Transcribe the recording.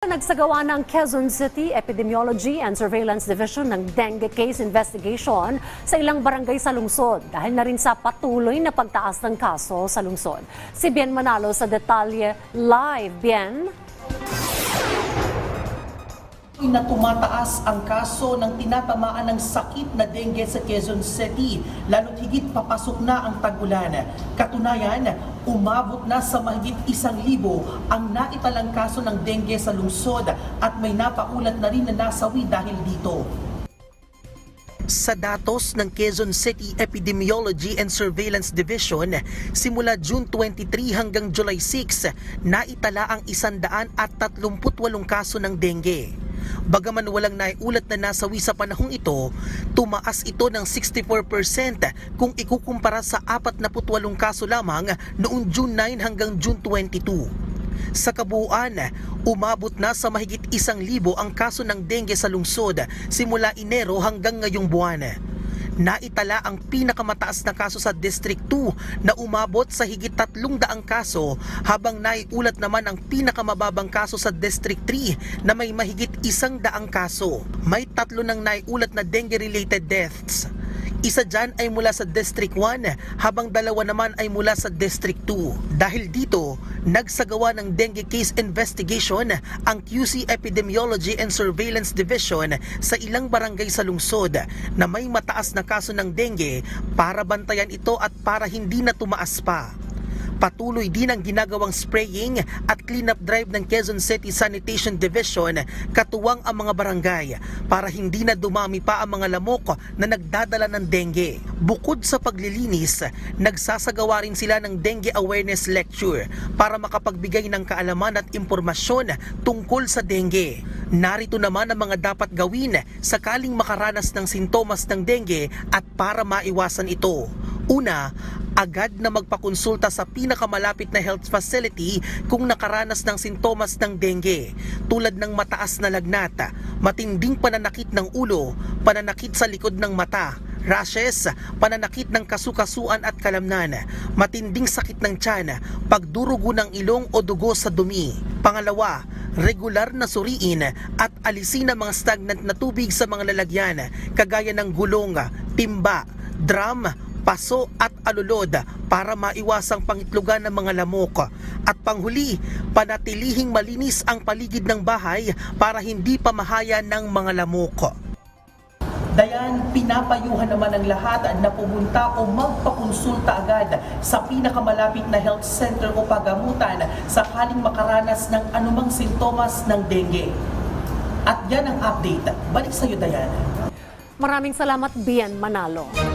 Nagsagawa ng Quezon City Epidemiology and Surveillance Division ng dengue case investigation sa ilang barangay sa lungsod dahil na rin sa patuloy na pagtaas ng kaso sa lungsod. Si Bien Manalo sa detalye live. Bien? Na tumataas ang kaso ng tinatamaan ng sakit na dengue sa Quezon City, lalo't higit papasok na ang tagulan. Katunayan, umabot na sa mahigit isang libo ang naitalang kaso ng dengue sa lungsod at may napaulat na rin na nasawi dahil dito. Sa datos ng Quezon City Epidemiology and Surveillance Division, simula June 23 hanggang July 6, naitala ang 138 kaso ng dengue. Bagaman walang naiulat na nasawi sa panahong ito, tumaas ito ng 64% kung ikukumpara sa 48 kaso lamang noong June 9 hanggang June 22. Sa kabuuan, umabot na sa mahigit isang libo ang kaso ng dengue sa lungsod simula Enero hanggang ngayong buwan. Naitala ang pinakamataas na kaso sa District 2 na umabot sa higit tatlong daang kaso habang naiulat naman ang pinakamababang kaso sa District 3 na may mahigit isang daang kaso. May tatlo nang naiulat na dengue-related deaths. Isa dyan ay mula sa District 1 habang dalawa naman ay mula sa District 2. Dahil dito, nagsagawa ng dengue case investigation ang QC Epidemiology and Surveillance Division sa ilang barangay sa lungsod na may mataas na kaso ng dengue para bantayan ito at para hindi na tumaas pa. Patuloy din ang ginagawang spraying at cleanup drive ng Quezon City Sanitation Division katuwang ang mga barangay para hindi na dumami pa ang mga lamok na nagdadala ng dengue. Bukod sa paglilinis, nagsasagawa rin sila ng dengue awareness lecture para makapagbigay ng kaalaman at impormasyon tungkol sa dengue. Narito naman ang mga dapat gawin sakaling makaranas ng sintomas ng dengue at para maiwasan ito. Una, agad na magpakonsulta sa pinakamalapit na health facility kung nakaranas ng sintomas ng dengue tulad ng mataas na lagnat, matinding pananakit ng ulo, pananakit sa likod ng mata, rashes, pananakit ng kasukasuan at kalamnan, matinding sakit ng tiyan, pagdurugo ng ilong o dugo sa dumi. Pangalawa, regular na suriin at alisin ang mga stagnant na tubig sa mga lalagyan kagaya ng gulong, timba, drum, paso at alulod para maiwasang pangitlugan ng mga lamok. At panghuli, panatilihing malinis ang paligid ng bahay para hindi pamahaya ng mga lamok. Dayan, pinapayuhan naman ang lahat na pumunta o magpakonsulta agad sa pinakamalapit na health center o pagamutan sakaling makaranas ng anumang sintomas ng dengue. At yan ang update. Balik sa iyo, Dayan. Maraming salamat, Bien Manalo.